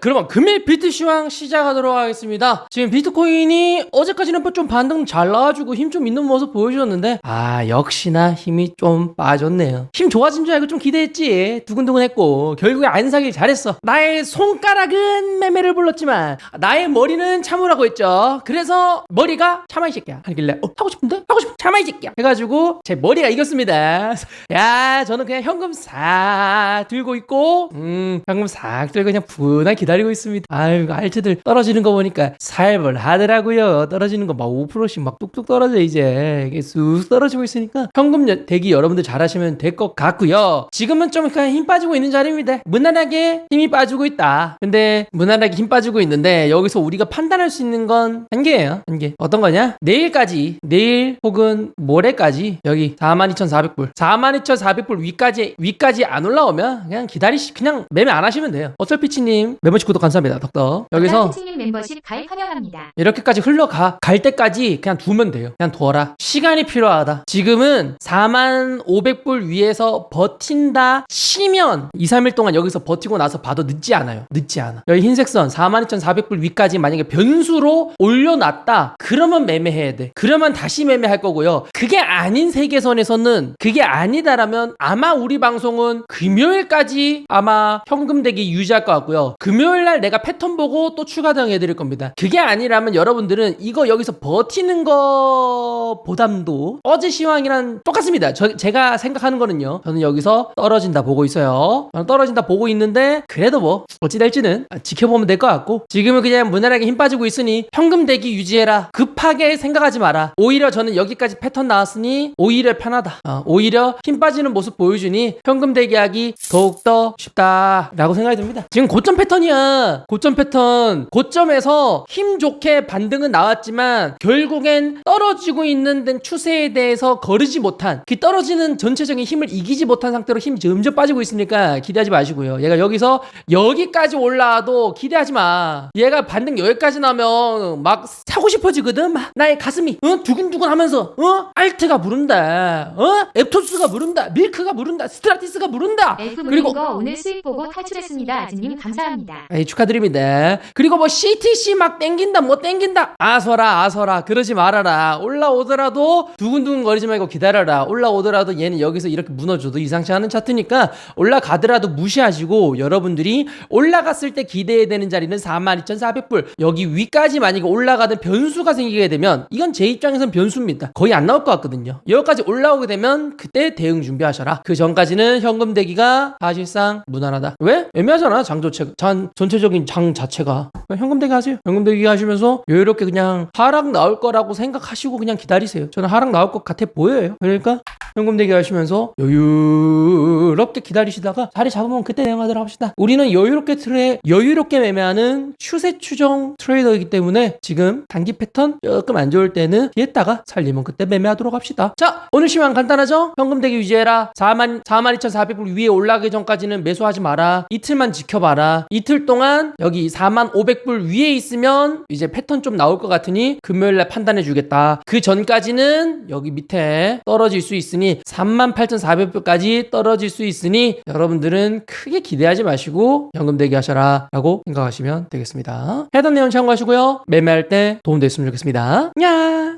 그러면 금일 비트 시황 시작하도록 하겠습니다. 지금 비트코인이 어제까지는 좀 반등 잘 나와주고 힘 좀 있는 모습 보여주었는데 아 역시나 힘이 좀 빠졌네요. 힘 좋아진 줄 알고 좀 기대했지. 두근두근했고 결국에 안 사길 잘했어. 나의 손가락은 매매를 불렀지만 나의 머리는 참으라고 했죠. 그래서 머리가 참아 이 새끼야 하길래 어 하고 싶은데 하고 싶 참아 이 새끼야 해가지고 제 머리가 이겼습니다. 야 저는 그냥 현금 싹 들고 있고 음 현금 싹 들고 그냥 분하게 기다리고 있습니다. 아유 이거 알트들 떨어지는 거 보니까 살벌 하더라고요. 떨어지는 거 막 5%씩 막 뚝뚝 떨어져 이제 이게 쑥 떨어지고 있으니까 현금 여- 대기 여러분들 잘하시면 될 것 같고요. 지금은 좀 그냥 힘 빠지고 있는 자리입니다. 무난하게 힘이 빠지고 있다. 근데 무난하게 힘 빠지고 있는데 여기서 우리가 판단할 수 있는 건 한계예요. 한계. 어떤 거냐? 내일까지 내일 혹은 모레까지 여기 42,400불 42,400불 위까지 위까지 안 올라오면 그냥 기다리시 그냥 매매 안 하시면 돼요. 어쩔피치님 멤버십 구독 감사합니다. 덕덕. 여기서 피치님 멤버십 가입 환영합니다. 이렇게까지 흘러가. 갈 때까지 그냥 두면 돼요. 그냥 둬라. 시간이 필요하다. 지금은 4만 500불 위에서 버틴다 치면 2, 3일 동안 여기서 버티고 나서 봐도 늦지 않아요. 늦지 않아. 여기 흰색 선 42,400불 위까지 만약에 변수로 올려놨다. 그러면 매매해야 돼. 그러면 다시 매매할 거고요. 그게 아닌 세계선에서는 그게 아니다라면 아마 우리 방송은 금요일까지 아마 현금 대기 유지할 것 같고요. 금요 일 날 내가 패턴 보고 또 추가 대응 해드릴 겁니다. 그게 아니라면 여러분들은 이거 여기서 버티는 거 보담도 어제 시황이랑 똑같습니다. 저, 제가 생각하는 거는요. 저는 여기서 떨어진다 보고 있어요. 저는 떨어진다 보고 있는데 그래도 뭐 어찌 될지는 지켜보면 될 것 같고 지금은 그냥 무난하게 힘 빠지고 있으니 현금 대기 유지해라. 급하게 생각하지 마라. 오히려 저는 여기까지 패턴 나왔으니 오히려 편하다. 어, 오히려 힘 빠지는 모습 보여주니 현금 대기하기 더욱더 쉽다라고 생각이 듭니다. 지금 고점 패턴이야 고점 패턴 고점에서 힘 좋게 반등은 나왔지만 결국엔 떨어지고 있는 등 추세에 대해서 거르지 못한 그 떨어지는 전체적인 힘을 이기지 못한 상태로 힘이 점점 빠지고 있으니까 기대하지 마시고요 얘가 여기서 여기까지 올라와도 기대하지 마 얘가 반등 여기까지 나면 막 사고 싶어지거든 막 나의 가슴이 어? 두근두근 하면서 어? 알트가 부른다 어? 앱토스가 부른다 밀크가 부른다 스트라티스가 부른다 그리고 오늘 수익 보고 탈출했습니다. 아즈님 감사합니다. 에이, 축하드립니다. 그리고 뭐 CTC 막 땡긴다, 뭐 땡긴다. 아서라, 아서라. 그러지 말아라. 올라오더라도 두근두근 거리지 말고 기다려라. 올라오더라도 얘는 여기서 이렇게 무너져도 이상치 않은 차트니까 올라가더라도 무시하시고 여러분들이 올라갔을 때 기대해야 되는 자리는 42,400불. 여기 위까지 만약에 올라가는 변수가 생기게 되면 이건 제 입장에선 변수입니다. 거의 안 나올 것 같거든요. 여기까지 올라오게 되면 그때 대응 준비하셔라. 그 전까지는 현금 대기가 사실상 무난하다. 왜? 애매하잖아. 장 자체, 장, 전체적인 장 자체가. 현금 대기 하세요. 현금 대기 하시면서 여유롭게 그냥 하락 나올 거라고 생각하시고 그냥 기다리세요. 저는 하락 나올 것 같아 보여요. 그러니까 현금 대기 하시면서 여유롭게 기다리시다가 자리 잡으면 그때 대응하도록 합시다. 우리는 여유롭게 트레, 여유롭게 매매하는 추세 추정 트레이더이기 때문에 지금 단기 패턴 조금 안 좋을 때는 피했다가 살리면 그때 매매하도록 합시다. 자, 오늘 시황 간단하죠? 현금 대기 유지해라. 4만, 42,400불 위에 올라가기 전까지는 매수하지 마라. 이틀만 지켜봐라. 이틀 동안 여기 4만 500불 위에 있으면 이제 패턴 좀 나올 것 같으니 금요일 날 판단해 주겠다. 그 전까지는 여기 밑에 떨어질 수 있으니 38,400불까지 떨어질 수 있으니 여러분들은 크게 기대하지 마시고 현금 대기 하셔라 라고 생각하시면 되겠습니다. 해당 내용 참고하시고요. 매매할 때 도움 됐으면 좋겠습니다. 야